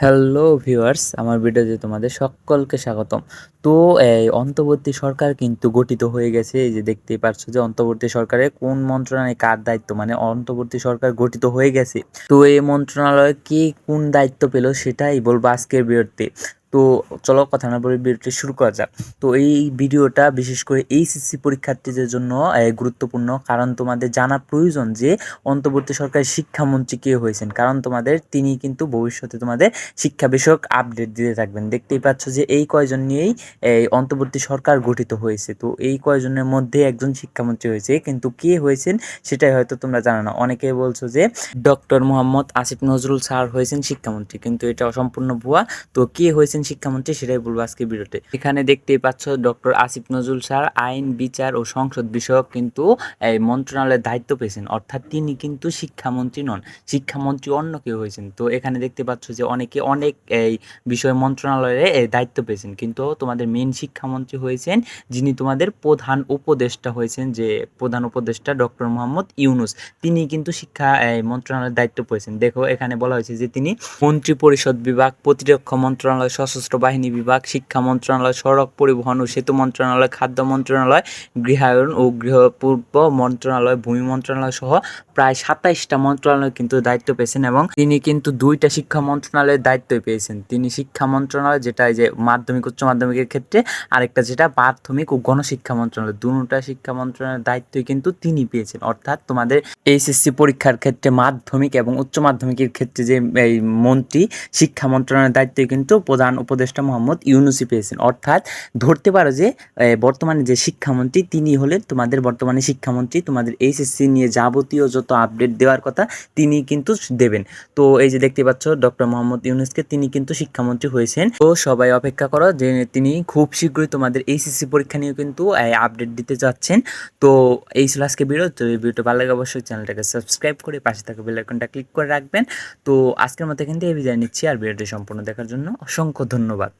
Hello viewers, আমার ভিডিওতে তোমাদের সকলকে স্বাগতম। তো, এই অন্তর্বর্তী সরকার কিন্তু গঠিত হয়ে গেছে। এই যে দেখতেই পারছ যে অন্তর্বর্তী সরকারে কোন মন্ত্রণালয়ে কার দায়িত্ব? মানে অন্তর্বর্তী সরকার গঠিত হয়ে গেছে। তো এই মন্ত্রণালয় কে কোন দায়িত্ব পেল সেটাই বলব আজকের ভিডিওতে। তো চলো কথা না বলে ভিডিওটি শুরু করা যাক। তো এই ভিডিওটা বিশেষ করে এইচএসসি পরীক্ষার্থীদের জন্য গুরুত্বপূর্ণ। কারণ তোমাদের জানা প্রয়োজন যে, অন্তর্বর্তী সরকারের শিক্ষামন্ত্রী কে হয়েছেন। কারণ তোমাদের তিনি কিন্তু ভবিষ্যতে তোমাদের শিক্ষা বিষয়ক আপডেট দিতে থাকবেন। দেখতেই পাচ্ছ যে, এই কয়জন নিয়েই এই অন্তর্বর্তী সরকার গঠিত হয়েছে। তো এই কয়জনের মধ্যে একজন শিক্ষামন্ত্রী হয়েছে। কিন্তু কে হয়েছেন সেটাই হয়তো তোমরা জানো না। অনেকে বলছো যে ডক্টর মোহাম্মদ আসিফ নজরুল স্যার হয়েছেন শিক্ষামন্ত্রী। কিন্তু এটা সম্পূর্ণ ভুয়া। তো কে হয়েছেন শিক্ষামন্ত্রী সেটাই বলব আজকে ভিডিওতে। এখানে দেখতেই পাচ্ছ ডক্টর আসিফ নজরুল স্যার আইন, বিচার ও সংসদ বিষয়ক কিন্তু, এই মন্ত্রণালয়ের দায়িত্ব পেয়েছেন। অর্থাৎ তিনি কিন্তু শিক্ষামন্ত্রী নন, শিক্ষামন্ত্রী অন্য কেউ হয়েছেন। তো এখানে দেখতে পাচ্ছ যে অনেকে অনেক এই বিষয় মন্ত্রণালয়ে দায়িত্ব পেয়েছেন। কিন্তু তোমাদের মেন শিক্ষামন্ত্রী হয়েছেন যিনি তোমাদের প্রধান উপদেষ্টা হয়েছেন যে প্রধান উপদেষ্টা ডক্টর মোহাম্মদ ইউনুস। তিনি কিন্তু শিক্ষা মন্ত্রণালয়ের দায়িত্ব পেয়েছেন। দেখো এখানে বলা হয়েছে যে তিনি মন্ত্রী পরিষদ বিভাগ প্রতিরক্ষা মন্ত্রণালয় সশস্ত্র বাহিনী বিভাগ, শিক্ষা মন্ত্রণালয়, সড়ক পরিবহন ও সেতু মন্ত্রণালয়, খাদ্য মন্ত্রণালয়, গৃহায়ন ও গৃহপূর্ব মন্ত্রণালয়, ভূমি মন্ত্রণালয় সহ প্রায় সাতাইশটা মন্ত্রণালয় কিন্তু দায়িত্ব পেয়েছেন এবং তিনি কিন্তু দুইটা শিক্ষা মন্ত্রণালয়ের দায়িত্ব পেয়েছেন। তিনি শিক্ষা মন্ত্রণালয় যেটা যে মাধ্যমিক, উচ্চ মাধ্যমিকের ক্ষেত্রে, আরেকটা যেটা প্রাথমিক ও গণশিক্ষা মন্ত্রণালয়, দুটা শিক্ষা মন্ত্রণালয়ের দায়িত্বই কিন্তু তিনি পেয়েছেন। অর্থাৎ তোমাদের এইচএসসি পরীক্ষার ক্ষেত্রে মাধ্যমিক এবং উচ্চ মাধ্যমিকের ক্ষেত্রে যে এই মন্ত্রী, শিক্ষা মন্ত্রণালয়ের দায়িত্ব কিন্তু প্রধান উপদেষ্টা মোহাম্মদ ইউনুসি পেয়েছেন। অর্থাৎ ধরতে পারো যে বর্তমানে যে শিক্ষামন্ত্রী, তিনি হলেন তোমাদের বর্তমানে শিক্ষামন্ত্রী, তোমাদের এইচএসসি নিয়ে যাবতীয় যত আপডেট দেওয়ার কথা তিনি কিন্তু দেবেন। তো এই যে দেখতে পাচ্ছ, ডক্টর মোহাম্মদ ইউনুসকে তিনি কিন্তু শিক্ষামন্ত্রী হয়েছেন। তো সবাই অপেক্ষা করো যে, তিনি খুব শীঘ্রই তোমাদের এইচএসসি পরীক্ষা নিয়ে কিন্তু আপডেট দিতে যাচ্ছেন। তো এই ছিল আজকে ভিডিও। তো এই ভিডিওটা ভালো লাগে, অবশ্যই চ্যানেলটাকে সাবস্ক্রাইব করে পাশে থাকা বেল আইকনটা ক্লিক করে রাখবেন। তো আজকের মতো কিন্তু এই বিদায় নিচ্ছি, আর ভিডিওটি সম্পূর্ণ দেখার জন্য অসংখ্য ধন্যবাদ।